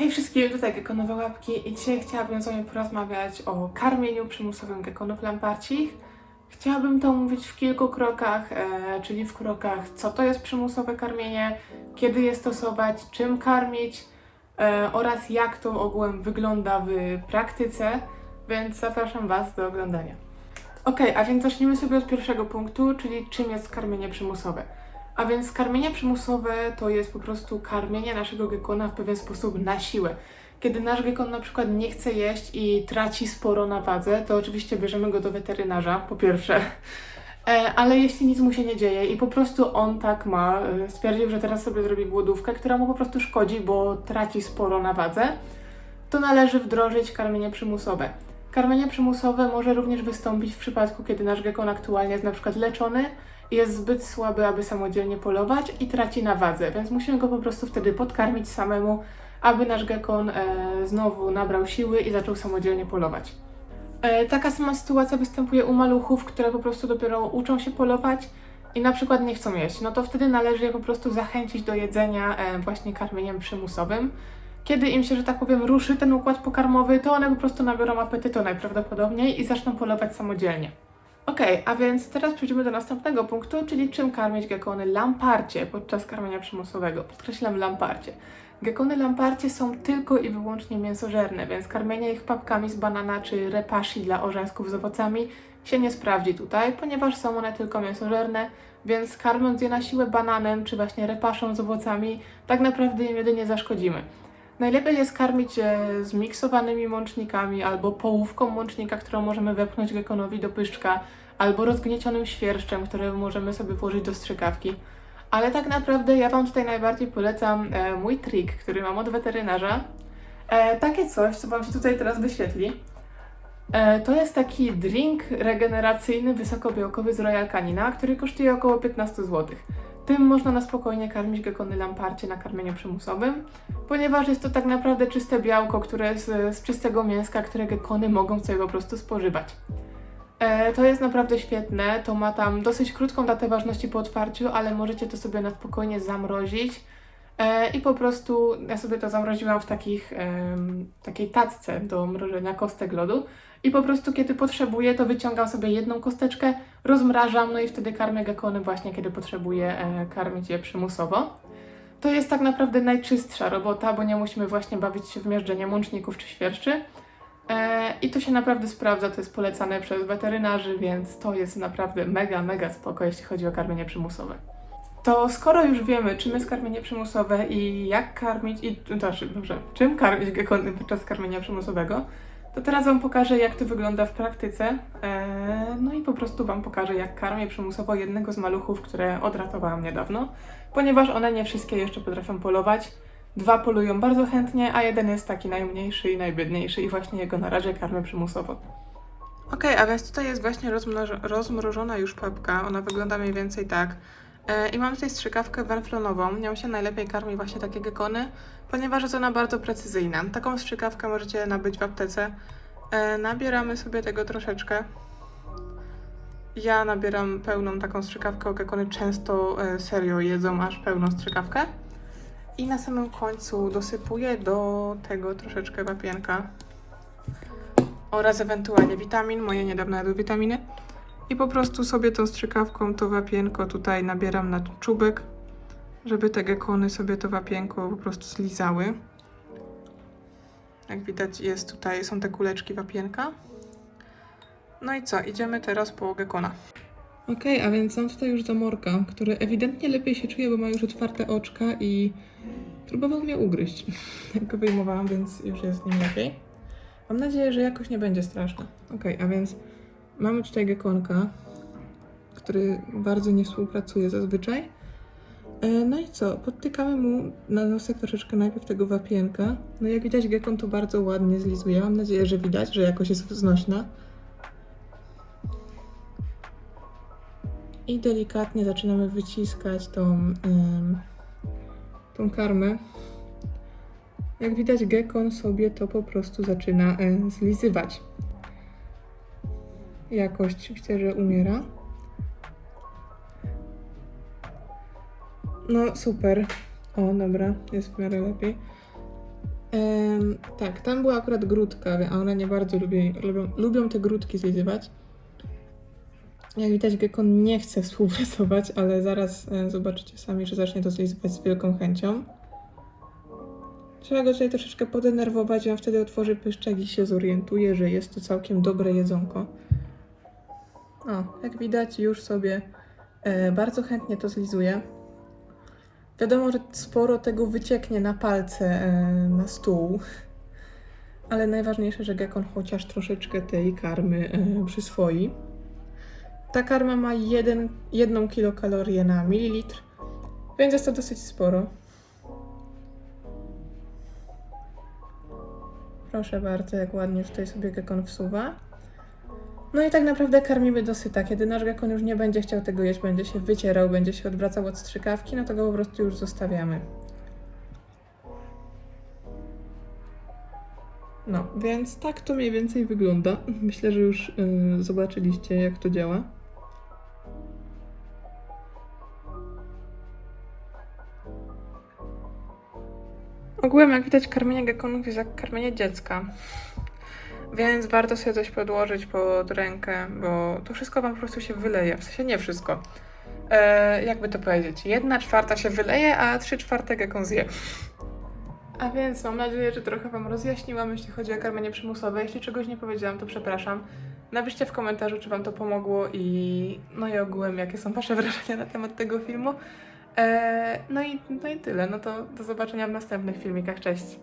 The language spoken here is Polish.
Hej wszystkim, tutaj Gekonowe Łapki i dzisiaj chciałabym z Wami porozmawiać o karmieniu przymusowym gekonów lamparcich. Chciałabym to omówić w kilku krokach, e, czyli w krokach co to jest przymusowe karmienie, kiedy je stosować, czym karmić e, oraz jak to ogółem wygląda w praktyce, więc zapraszam Was do oglądania. Ok, a więc zacznijmy sobie od pierwszego punktu, czyli czym jest karmienie przymusowe. A więc karmienie przymusowe to jest po prostu karmienie naszego gekona w pewien sposób na siłę. Kiedy nasz gekon na przykład nie chce jeść i traci sporo na wadze, to oczywiście bierzemy go do weterynarza, po pierwsze. E, Ale jeśli nic mu się nie dzieje i po prostu on tak ma, e, stwierdził, że teraz sobie zrobi głodówkę, która mu po prostu szkodzi, bo traci sporo na wadze, to należy wdrożyć karmienie przymusowe. Karmienie przymusowe może również wystąpić w przypadku, kiedy nasz gekon aktualnie jest na przykład leczony jest zbyt słaby, aby samodzielnie polować i traci na wadze, więc musimy go po prostu wtedy podkarmić samemu, aby nasz gekon e, znowu nabrał siły i zaczął samodzielnie polować. E, taka sama sytuacja występuje u maluchów, które po prostu dopiero uczą się polować i na przykład nie chcą jeść. No to wtedy należy je po prostu zachęcić do jedzenia e, właśnie karmieniem przymusowym. Kiedy im się, że tak powiem, ruszy ten układ pokarmowy, to one po prostu nabiorą apetytu najprawdopodobniej i zaczną polować samodzielnie. Okej, a więc teraz przejdziemy do następnego punktu, czyli czym karmić gekony lamparcie podczas karmienia przymusowego. Podkreślam lamparcie. Gekony lamparcie są tylko i wyłącznie mięsożerne, więc karmienie ich papkami z banana czy repashi dla orzeszków z owocami się nie sprawdzi tutaj, ponieważ są one tylko mięsożerne, więc karmiąc je na siłę bananem czy właśnie repaszą z owocami, tak naprawdę im jedynie zaszkodzimy. Najlepiej jest karmić je zmiksowanymi mącznikami albo połówką mącznika, którą możemy wepchnąć gekonowi do pyszczka, albo rozgniecionym świerszczem, który możemy sobie włożyć do strzykawki. Ale tak naprawdę ja Wam tutaj najbardziej polecam e, mój trik, który mam od weterynarza. E, takie coś, co Wam się tutaj teraz wyświetli. E, to jest taki drink regeneracyjny, wysokobiałkowy z Royal Canina, który kosztuje około 15 zł. Tym można na spokojnie karmić gekony lamparcie na karmieniu przymusowym, ponieważ jest to tak naprawdę czyste białko, które e, z czystego mięska, które gekony mogą sobie po prostu spożywać. E, to jest naprawdę świetne. To ma tam dosyć krótką datę ważności po otwarciu, ale możecie to sobie na spokojnie zamrozić. E, I po prostu ja sobie to zamroziłam w takich, takiej tacce do mrożenia kostek lodu. I po prostu kiedy potrzebuję, to wyciągam sobie jedną kosteczkę, rozmrażam, no i wtedy karmię gekony właśnie, kiedy potrzebuję e, karmić je przymusowo. To jest tak naprawdę najczystsza robota, bo nie musimy właśnie bawić się w miażdżenie łączników czy świerszczy. E, I to się naprawdę sprawdza, to jest polecane przez weterynarzy, więc to jest naprawdę mega, mega spoko, jeśli chodzi o karmienie przymusowe. To skoro już wiemy, czym jest karmienie przymusowe i jak karmić, i znaczy, dobrze, czym karmić gekony podczas karmienia przymusowego, to teraz Wam pokażę, jak to wygląda w praktyce. E, no i po prostu Wam pokażę, jak karmię przymusowo jednego z maluchów, które odratowałam niedawno, ponieważ one nie wszystkie jeszcze potrafią polować. Dwa polują bardzo chętnie, a jeden jest taki najmniejszy i najbiedniejszy i właśnie jego na razie karmię przymusowo. Okej, a więc tutaj jest właśnie rozmrożona już papka. Ona wygląda mniej więcej tak. E, I mam tutaj strzykawkę węflonową. Nią się najlepiej karmi właśnie takie gekony, ponieważ jest ona bardzo precyzyjna. Taką strzykawkę możecie nabyć w aptece. E, nabieramy sobie tego troszeczkę. Ja nabieram pełną taką strzykawkę, gekony często e, serio jedzą aż pełną strzykawkę. I na samym końcu dosypuję do tego troszeczkę wapienka oraz ewentualnie witamin. Moje niedawno jadły witaminy. I po prostu sobie tą strzykawką to wapienko tutaj nabieram na czubek, żeby te gekony sobie to wapienko po prostu zlizały. Jak widać jest tutaj, są te kuleczki wapienka. No i co, idziemy teraz po gekona. Okej, a więc mam tutaj już zamorka, który ewidentnie lepiej się czuje, bo ma już otwarte oczka i próbował mnie ugryźć. Jak go wyjmowałam, więc już jest nim lepiej. Mam nadzieję, że jakoś nie będzie straszne. Okej, a więc mamy tutaj gekonka, który bardzo nie współpracuje zazwyczaj. E, No i co? Podtykamy mu na nosek troszeczkę najpierw tego wapienka. No jak widać, gekon to bardzo ładnie zlizuje. Mam nadzieję, że widać, że jakoś jest znośna. I delikatnie zaczynamy wyciskać tą, tą karmę. Jak widać, gekon sobie to po prostu zaczyna e, zlizywać. Jakość widzę, że umiera. No super. O, dobra, jest w miarę lepiej. Em, tak, tam była akurat grudka, a one nie bardzo lubią, lubią, te grudki zlizywać. Jak widać, Gekon nie chce współpracować, ale zaraz e, zobaczycie sami, że zacznie to zlizywać z wielką chęcią. Trzeba go tutaj troszeczkę podenerwować, a wtedy otworzy pyszczek i się zorientuje, że jest to całkiem dobre jedzonko. O, jak widać, już sobie e, bardzo chętnie to zlizuje. Wiadomo, że sporo tego wycieknie na palce, e, na stół, ale najważniejsze, że gekon chociaż troszeczkę tej karmy e, przyswoi. Ta karma ma 1 jedną kilokalorię na mililitr, więc jest to dosyć sporo. Proszę bardzo, jak ładnie tutaj sobie gekon wsuwa. No i tak naprawdę karmimy dosyta. Kiedy nasz gekon już nie będzie chciał tego jeść, będzie się wycierał, będzie się odwracał od strzykawki, no to go po prostu już zostawiamy. No, więc tak to mniej więcej wygląda. Myślę, że już yy, zobaczyliście, jak to działa. Ogółem, jak widać, karmienie gekonów jest jak karmienie dziecka. Więc warto sobie coś podłożyć pod rękę, bo to wszystko wam po prostu się wyleje. W sensie nie wszystko. E, jakby to powiedzieć? Jedna czwarta się wyleje, a trzy czwarte gekon zje. A więc mam nadzieję, że trochę wam rozjaśniłam, jeśli chodzi o karmienie przymusowe. Jeśli czegoś nie powiedziałam, to przepraszam. Napiszcie w komentarzu, czy wam to pomogło i no i ogółem, jakie są wasze wrażenia na temat tego filmu. E, no, i, no i tyle. No to do zobaczenia w następnych filmikach. Cześć!